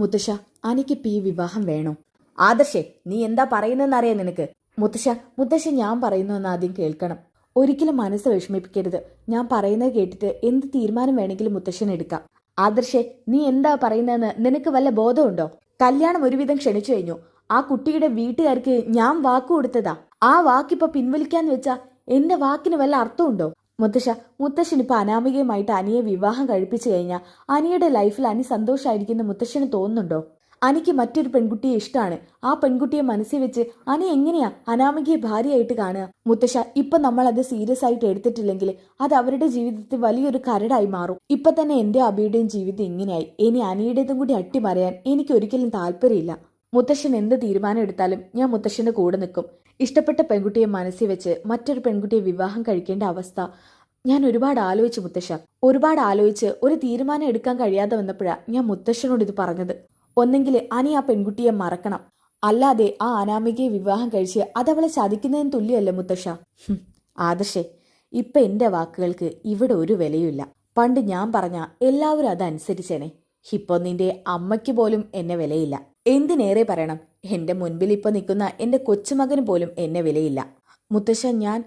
മുത്തശ്ശ അനിക്കിപ്പോ ഈ വിവാഹം വേണോ? ആദർശേ നീ എന്താ പറയുന്നതെന്നറിയാം നിനക്ക്. മുത്തശ്ശ മുത്തശ്ശ ഞാൻ പറയുന്നതെന്ന് ആദ്യം കേൾക്കണം. ഒരിക്കലും മനസ്സ് വിഷമിപ്പിക്കരുത്. ഞാൻ പറയുന്നത് കേട്ടിട്ട് എന്ത് തീരുമാനം വേണമെങ്കിലും മുത്തശ്ശൻ എടുക്കാം. ആദർശേ നീ എന്താ പറയുന്നതെന്ന് നിനക്ക് വല്ല ബോധമുണ്ടോ? കല്യാണം ഒരുവിധം ക്ഷണിച്ചു കഴിഞ്ഞു. ആ കുട്ടിയുടെ വീട്ടുകാർക്ക് ഞാൻ വാക്കു കൊടുത്തതാ. ആ വാക്കിപ്പോ പിൻവലിക്കാന്ന് വെച്ചാ എന്റെ വാക്കിന് വല്ല അർത്ഥമുണ്ടോ? മുത്തശ്ശ മുത്തശ്ശൻ ഇപ്പൊ അനാമികയുമായിട്ട് അനിയെ വിവാഹം കഴിപ്പിച്ചു കഴിഞ്ഞാൽ അനിയുടെ ലൈഫിൽ അനി സന്തോഷമായിരിക്കുന്ന മുത്തശ്ശന് തോന്നുന്നുണ്ടോ? അനിക്ക് മറ്റൊരു പെൺകുട്ടിയെ ഇഷ്ടമാണ് ആ പെൺകുട്ടിയെ മനസ്സിൽ വെച്ച് അനി എങ്ങനെയാ അനാമികയെ ഭാര്യയായിട്ട് കാണുക? മുത്തശ്ശ ഇപ്പൊ നമ്മൾ അത് സീരിയസ് ആയിട്ട് എടുത്തിട്ടില്ലെങ്കിൽ അത് അവരുടെ ജീവിതത്തിൽ വലിയൊരു കരടായി മാറും. ഇപ്പൊ തന്നെ എന്റെ അബിയുടെയും ജീവിതം ഇങ്ങനെയായി. ഇനി അനിയുടേതും കൂടി അട്ടിമറിയാൻ എനിക്ക് ഒരിക്കലും താല്പര്യമില്ല. മുത്തശ്ശൻ എന്ത് തീരുമാനം എടുത്താലും ഞാൻ മുത്തശ്ശന്റെ കൂടെ നിൽക്കും. ഇഷ്ടപ്പെട്ട പെൺകുട്ടിയെ മനസ്സിൽ വെച്ച് മറ്റൊരു പെൺകുട്ടിയെ വിവാഹം കഴിക്കേണ്ട അവസ്ഥ. ഞാൻ ഒരുപാട് ആലോചിച്ചു മുത്തശ്ശ. ഒരുപാട് ആലോചിച്ച് ഒരു തീരുമാനം എടുക്കാൻ കഴിയാതെ വന്നപ്പോഴാണ് ഞാൻ മുത്തശ്ശനോട് ഇത് പറഞ്ഞത്. ഒന്നെങ്കിൽ അനി ആ പെൺകുട്ടിയെ മറക്കണം. അല്ലാതെ ആ അനാമികയെ വിവാഹം കഴിച്ച് അതവളെ ചതിക്കുന്നതിന് തുല്യമല്ല മുത്തശ്ശ? ആദർശേ ഇപ്പൊ എന്റെ വാക്കുകൾക്ക് ഇവിടെ ഒരു വിലയുമില്ല. പണ്ട് ഞാൻ പറഞ്ഞ എല്ലാവരും അതനുസരിച്ചേനെ. ഇപ്പൊ നിന്റെ അമ്മയ്ക്ക് പോലും എന്നെ വിലയില്ല. എന്തിനേറെ പറയണം? എന്റെ മുൻപിൽ ഇപ്പൊ നിൽക്കുന്ന എന്റെ കൊച്ചുമകന് പോലും എന്നെ വിലയില്ല. മുത്തശ്ശ ഞാൻ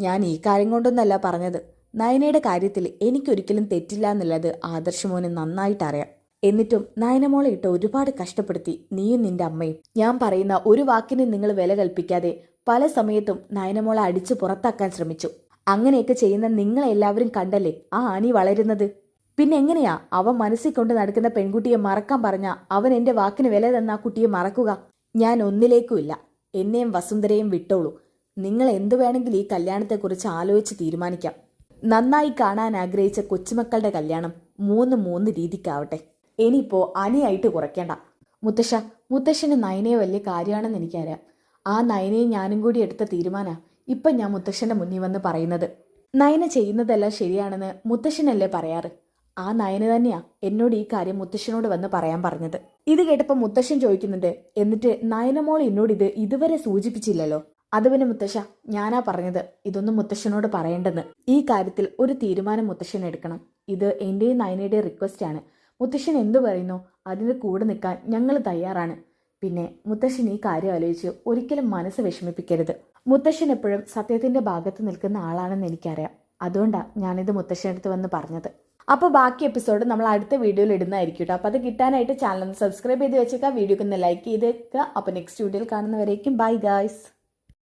ഞാൻ ഈ കാര്യം കൊണ്ടൊന്നല്ല പറഞ്ഞത്. നയനയുടെ കാര്യത്തിൽ എനിക്കൊരിക്കലും തെറ്റില്ല എന്നുള്ളത് ആദർശമോന് നന്നായിട്ട് അറിയാം എന്നിട്ടും നയനമോളെ ഇട്ട് ഒരുപാട് കഷ്ടപ്പെടുത്തി നീയും നിന്റെ അമ്മയും. ഞാൻ പറയുന്ന ഒരു വാക്കിന് നിങ്ങൾ വില കൽപ്പിക്കാതെ പല സമയത്തും നയനമോളെ അടിച്ചു പുറത്താക്കാൻ ശ്രമിച്ചു. അങ്ങനെയൊക്കെ ചെയ്യുന്ന നിങ്ങളെല്ലാവരും കണ്ടല്ലേ? ആ ആനി വളരുന്നത്. പിന്നെ എങ്ങനെയാ? അവൻ മനസ്സിൽ കൊണ്ട് നടക്കുന്ന പെൺകുട്ടിയെ മറക്കാൻ പറഞ്ഞ അവൻ എന്റെ വാക്കിന് വില തന്ന ആ കുട്ടിയെ മറക്കുക? ഞാൻ ഒന്നിലേക്കുമില്ല എന്നെയും വസുന്ധരയും വിട്ടോളൂ. നിങ്ങൾ എന്തു വേണമെങ്കിലും ഈ കല്യാണത്തെക്കുറിച്ച് ആലോചിച്ച് തീരുമാനിക്കാം. നന്നായി കാണാൻ ആഗ്രഹിച്ച കൊച്ചുമക്കളുടെ കല്യാണം മൂന്ന് മൂന്ന് രീതിക്കാവട്ടെ. ഇനിയിപ്പോ അനിയായിട്ട് കുറയ്ക്കേണ്ട. മുത്തശ്ശ മുത്തശ്ശന് നയനയെ വലിയ കാര്യമാണെന്ന് എനിക്കറിയാം. ആ നയനയെ ഞാനും കൂടി എടുത്ത തീരുമാന ഇപ്പൊ ഞാൻ മുത്തശ്ശന്റെ മുന്നിൽ വന്ന് പറയുന്നത്. നയന ചെയ്യുന്നതെല്ലാം ശരിയാണെന്ന് മുത്തശ്ശനല്ലേ പറയാറ്? ആ നയന തന്നെയാ എന്നോട് ഈ കാര്യം മുത്തശ്ശനോട് വന്ന് പറയാൻ പറഞ്ഞത്. ഇത് കേട്ടപ്പോൾ മുത്തശ്ശൻ ചോദിക്കുന്നുണ്ട് എന്നിട്ട് നയനമോൾ എന്നോട് ഇത് ഇതുവരെ സൂചിപ്പിച്ചില്ലല്ലോ? അത് പിന്നെ മുത്തശ്ശ ഞാനാ പറഞ്ഞത് ഇതൊന്നും മുത്തശ്ശനോട് പറയേണ്ടെന്ന്. ഈ കാര്യത്തിൽ ഒരു തീരുമാനം മുത്തശ്ശൻ എടുക്കണം. ഇത് എന്റെയും നയനയുടെയും റിക്വസ്റ്റ് ആണ്. മുത്തശ്ശൻ എന്തു പറയുന്നു? അതിന് കൂടെ നിൽക്കാൻ ഞങ്ങൾ തയ്യാറാണ്. പിന്നെ മുത്തശ്ശൻ ഈ കാര്യം ആലോചിച്ച് ഒരിക്കലും മനസ്സ് വിഷമിപ്പിക്കരുത്. മുത്തശ്ശൻ എപ്പോഴും സത്യത്തിന്റെ ഭാഗത്ത് നിൽക്കുന്ന ആളാണെന്ന് എനിക്കറിയാം. അതുകൊണ്ടാണ് ഞാനിത് മുത്തശ്ശനടുത്ത് വന്ന് പറഞ്ഞത്. അപ്പോൾ ബാക്കി എപ്പിസോഡ് നമ്മൾ അടുത്ത വീഡിയോയിൽ ഇടുന്നതായിരിക്കും കേട്ടോ അപ്പോൾ അത് കിട്ടാനായിട്ട് ചാനൽ സബ്സ്ക്രൈബ് ചെയ്ത് വെച്ചേക്കാം. വീഡിയോക്ക് ഒന്ന് ലൈക്ക് ചെയ്തേക്കുക അപ്പോൾ നെക്സ്റ്റ് വീഡിയോയിൽ കാണുന്നവരേക്കും. Bye guys